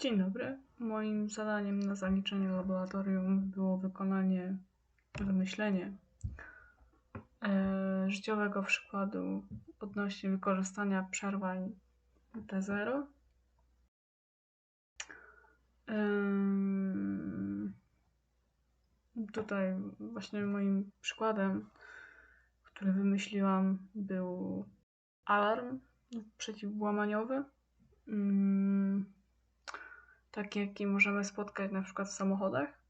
Dzień dobry. Moim zadaniem na zaliczenie laboratorium było wykonanie, wymyślenie e, życiowego przykładu odnośnie wykorzystania przerwań T0. Ym, tutaj właśnie moim przykładem, który wymyśliłam, był alarm przeciwłamaniowy. Ym, taki, jaki możemy spotkać na przykład w samochodach.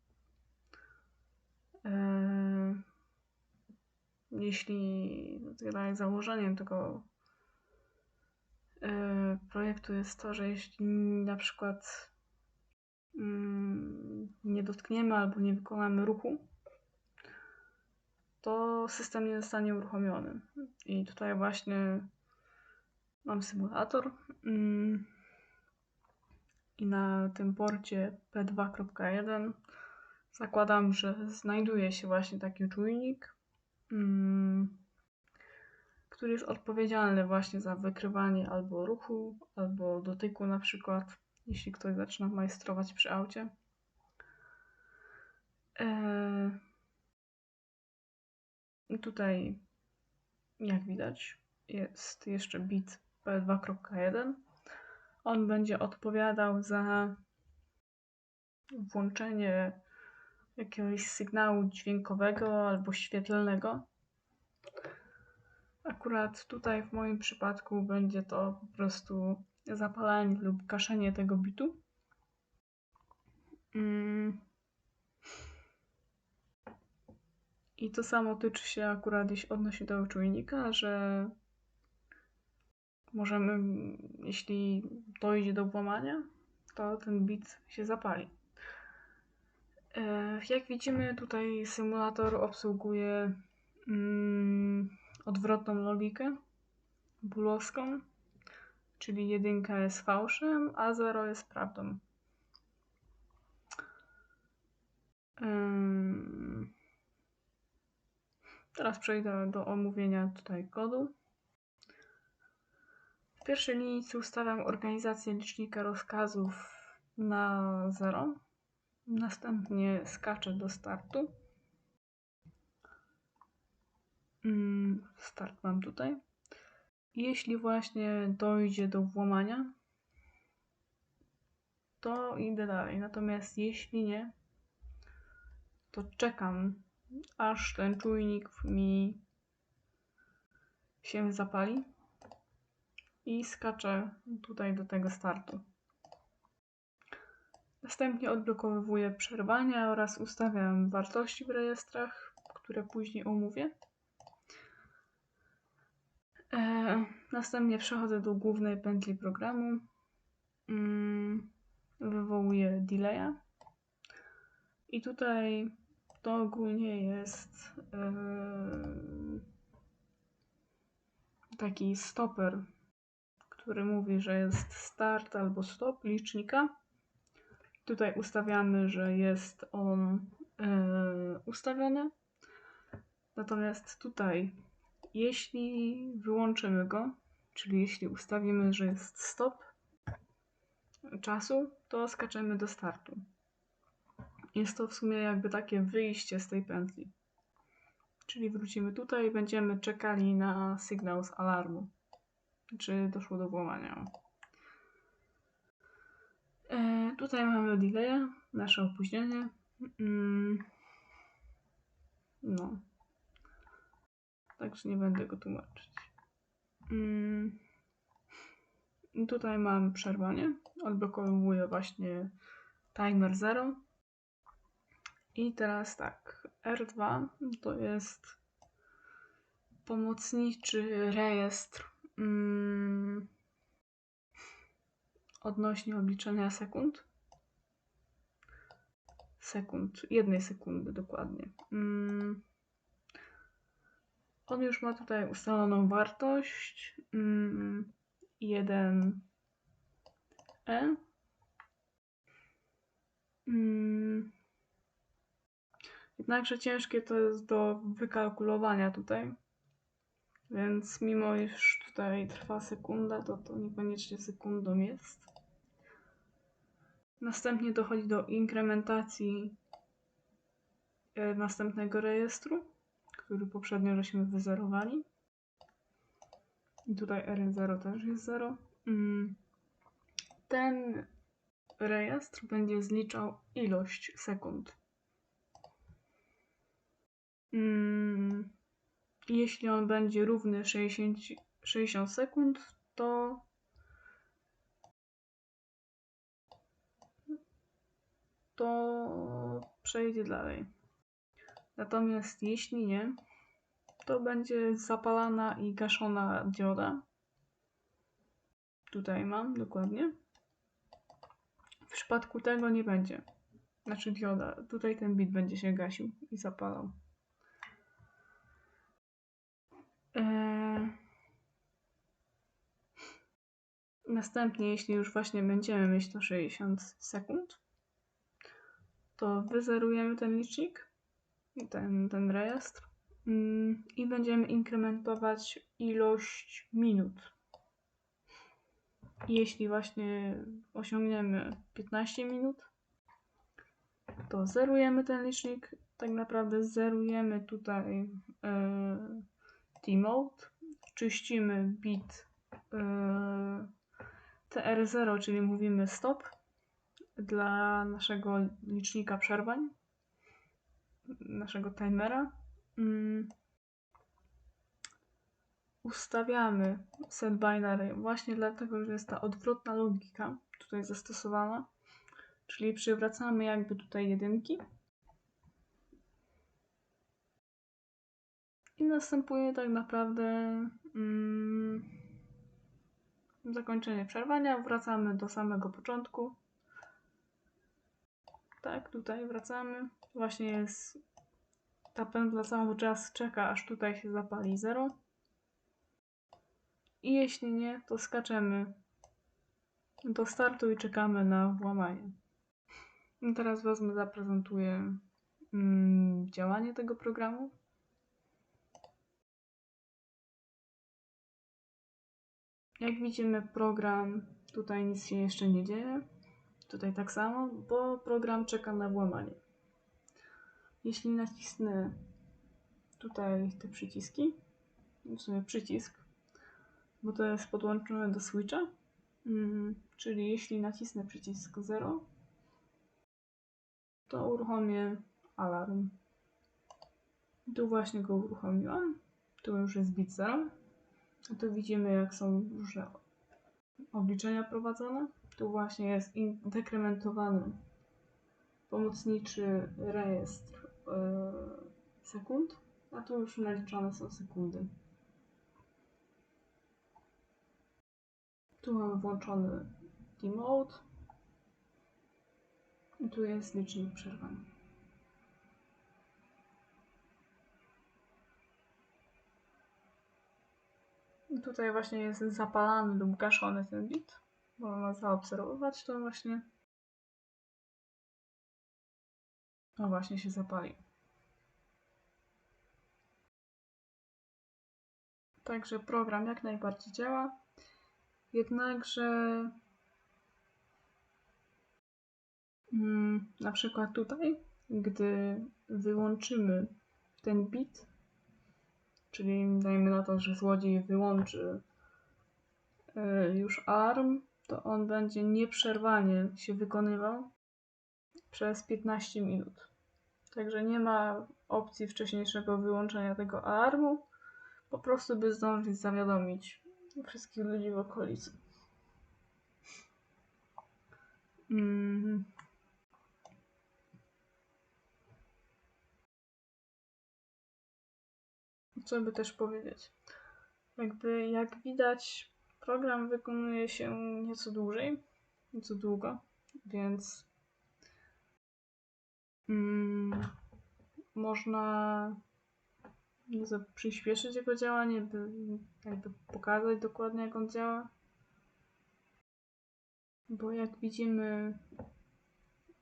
Yy, jeśli tutaj założeniem tego yy, projektu jest to, że jeśli na przykład mm, nie dotkniemy albo nie wykonamy ruchu, to system nie zostanie uruchomiony. I tutaj właśnie mam symulator. I na tym porcie P2.1 zakładam, że znajduje się właśnie taki czujnik, mm, który jest odpowiedzialny właśnie za wykrywanie albo ruchu, albo dotyku na przykład, jeśli ktoś zaczyna majstrować przy aucie. Eee, tutaj, jak widać, jest jeszcze bit P2.1 on będzie odpowiadał za włączenie jakiegoś sygnału dźwiękowego albo świetlnego. Akurat tutaj w moim przypadku będzie to po prostu zapalanie lub kaszenie tego bitu. Mm. I to samo tyczy się akurat, jeśli odnosi do czujnika, że możemy, jeśli dojdzie do włamania, to ten bit się zapali. E, jak widzimy, tutaj symulator obsługuje mm, odwrotną logikę bulowską, czyli jedynka jest fałszem, a zero jest prawdą. Teraz przejdę do omówienia tutaj kodu. W pierwszej linijce ustawiam organizację licznika rozkazów na 0. Następnie skaczę do startu. Mm, start mam tutaj. Jeśli właśnie dojdzie do włamania, to idę dalej. Natomiast jeśli nie, to czekam, aż ten czujnik mi się zapali i skaczę tutaj do tego startu. Następnie odblokowuję przerwania oraz ustawiam wartości w rejestrach, które później omówię. E, następnie przechodzę do głównej pętli programu. Mm, wywołuję delaya. I tutaj to ogólnie jest e, taki stoper który mówi, że jest start albo stop licznika. Tutaj ustawiamy, że jest on yy, ustawiony. Natomiast tutaj, jeśli wyłączymy go, czyli jeśli ustawimy, że jest stop czasu, to skaczemy do startu. Jest to w sumie jakby takie wyjście z tej pętli. Czyli wrócimy tutaj i będziemy czekali na sygnał z alarmu czy doszło do włamania. E, tutaj mamy delay, nasze opóźnienie. Mm. No. Także nie będę go tłumaczyć. Mm. Tutaj mam przerwanie. Odblokowuję właśnie timer 0. I teraz tak, R2 to jest pomocniczy rejestr Mm, odnośnie obliczenia sekund. Sekund, jednej sekundy dokładnie. Mm, on już ma tutaj ustaloną wartość 1 mm, E. Jednakże ciężkie to jest do wykalkulowania tutaj. Więc mimo iż tutaj trwa sekunda, to to niekoniecznie sekundą jest. Następnie dochodzi do inkrementacji e, następnego rejestru, który poprzednio żeśmy wyzerowali. I tutaj R0 też jest 0. Mm. Ten rejestr będzie zliczał ilość sekund. Mm. Jeśli on będzie równy 60, 60 sekund, to to przejdzie dalej. Natomiast jeśli nie, to będzie zapalana i gaszona dioda. Tutaj mam dokładnie. W przypadku tego nie będzie. Znaczy dioda. Tutaj ten bit będzie się gasił i zapalał. Następnie, jeśli już właśnie będziemy mieć to 60 sekund, to wyzerujemy ten licznik, ten, ten rejestr mm, i będziemy inkrementować ilość minut. Jeśli właśnie osiągniemy 15 minut, to zerujemy ten licznik. Tak naprawdę zerujemy tutaj e, T-mode, czyścimy bit e, TR0, czyli mówimy stop dla naszego licznika przerwań, naszego timera. Mm. Ustawiamy set binary właśnie dlatego, że jest ta odwrotna logika tutaj zastosowana, czyli przywracamy jakby tutaj jedynki. I następuje tak naprawdę mm, zakończenie przerwania. Wracamy do samego początku. Tak, tutaj wracamy. Właśnie jest ta pętla cały czas czeka, aż tutaj się zapali 0. I jeśli nie, to skaczemy do startu i czekamy na włamanie. I teraz wezmę, zaprezentuję mm, działanie tego programu. Jak widzimy, program tutaj nic się jeszcze nie dzieje. Tutaj tak samo, bo program czeka na włamanie. Jeśli nacisnę tutaj te przyciski, w sumie przycisk, bo to jest podłączone do switcha, mm, czyli jeśli nacisnę przycisk 0, to uruchomię alarm. Tu właśnie go uruchomiłam. Tu już jest bit 0. Tu widzimy, jak są różne obliczenia prowadzone. Tu właśnie jest dekrementowany pomocniczy rejestr yy, sekund, a tu już naliczone są sekundy. Tu mamy włączony T-Mode. I tu jest licznik przerwań. Tutaj właśnie jest zapalany lub gaszony ten bit. Można zaobserwować to właśnie. No właśnie się zapali. Także program jak najbardziej działa. Jednakże mm, na przykład tutaj, gdy wyłączymy ten bit, czyli dajmy na to, że złodziej wyłączy y, już alarm, to on będzie nieprzerwanie się wykonywał przez 15 minut. Także nie ma opcji wcześniejszego wyłączenia tego alarmu, po prostu by zdążyć zawiadomić wszystkich ludzi w okolicy. Mm. Co by też powiedzieć? Jakby, jak widać, program wykonuje się nieco dłużej, nieco długo, więc mm, można przyspieszyć jego działanie, by jakby pokazać dokładnie jak on działa. Bo jak widzimy,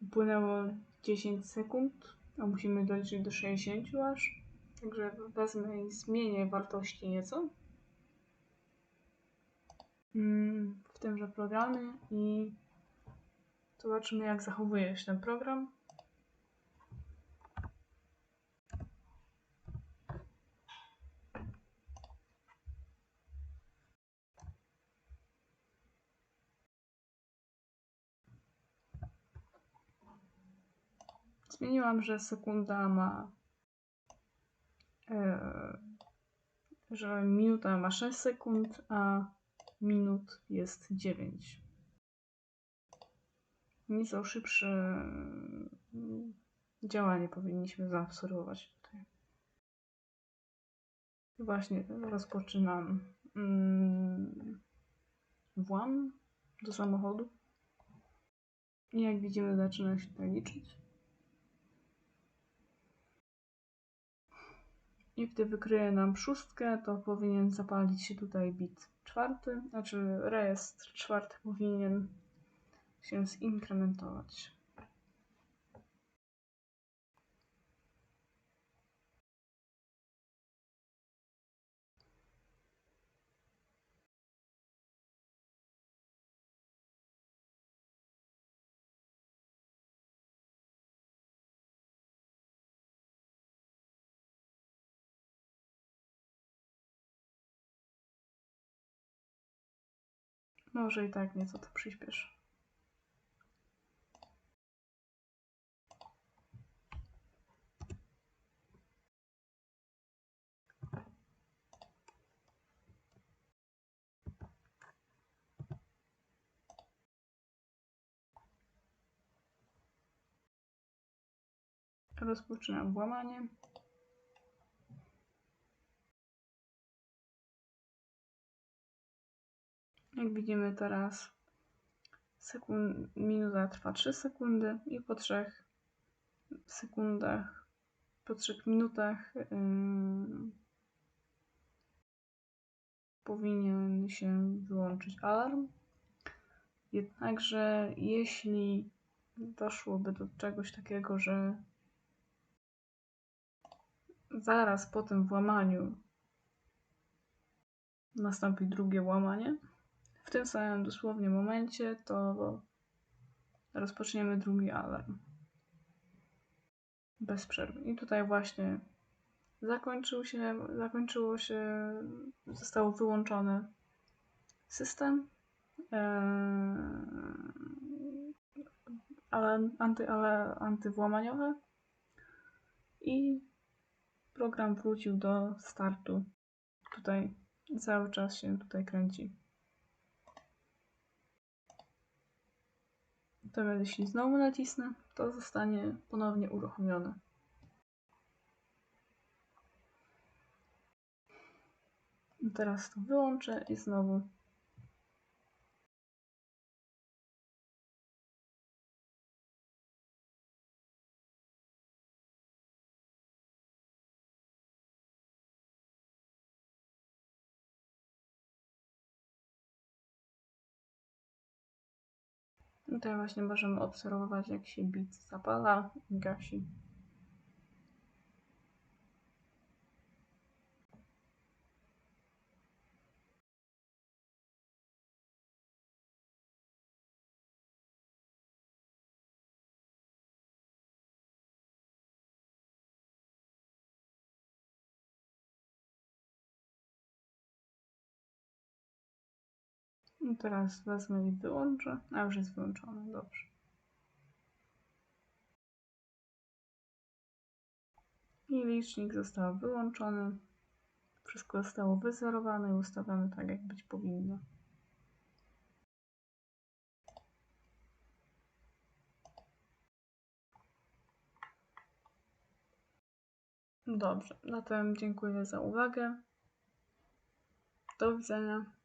upłynęło 10 sekund, a musimy doliczyć do 60 aż. Także wezmę i zmienię wartości nieco mm, w tymże programie i Zobaczymy, jak zachowuje się ten program. Zmieniłam, że sekunda ma. Yy, że minuta ma 6 sekund, a minut jest 9. Nieco szybsze mm, działanie powinniśmy zaobserwować tutaj. Właśnie rozpoczynam mm, włam do samochodu. I jak widzimy, zaczyna się to liczyć. I gdy wykryje nam szóstkę, to powinien zapalić się tutaj bit czwarty, znaczy rejestr czwarty powinien się zinkrementować. Może i tak nieco to przyspieszy. Rozpoczynam włamanie. Jak widzimy teraz sekund, minuta trwa 3 sekundy i po 3 sekundach, po 3 minutach yy, powinien się wyłączyć alarm. Jednakże jeśli doszłoby do czegoś takiego, że zaraz po tym włamaniu nastąpi drugie łamanie, w tym samym dosłownie momencie to rozpoczniemy drugi alarm. Bez przerwy. I tutaj właśnie zakończył się, zakończyło się, został wyłączony system, ale, anty, ale antywłamaniowe i program wrócił do startu. Tutaj cały czas się tutaj kręci. Natomiast jeśli znowu nacisnę, to zostanie ponownie uruchomione. Teraz to wyłączę i znowu Tutaj właśnie możemy obserwować, jak się bit zapala i gasi. I teraz wezmę i wyłączę. A już jest wyłączone, dobrze. I licznik został wyłączony. Wszystko zostało wyzerowane i ustawione tak, jak być powinno. Dobrze, zatem dziękuję za uwagę. Do widzenia.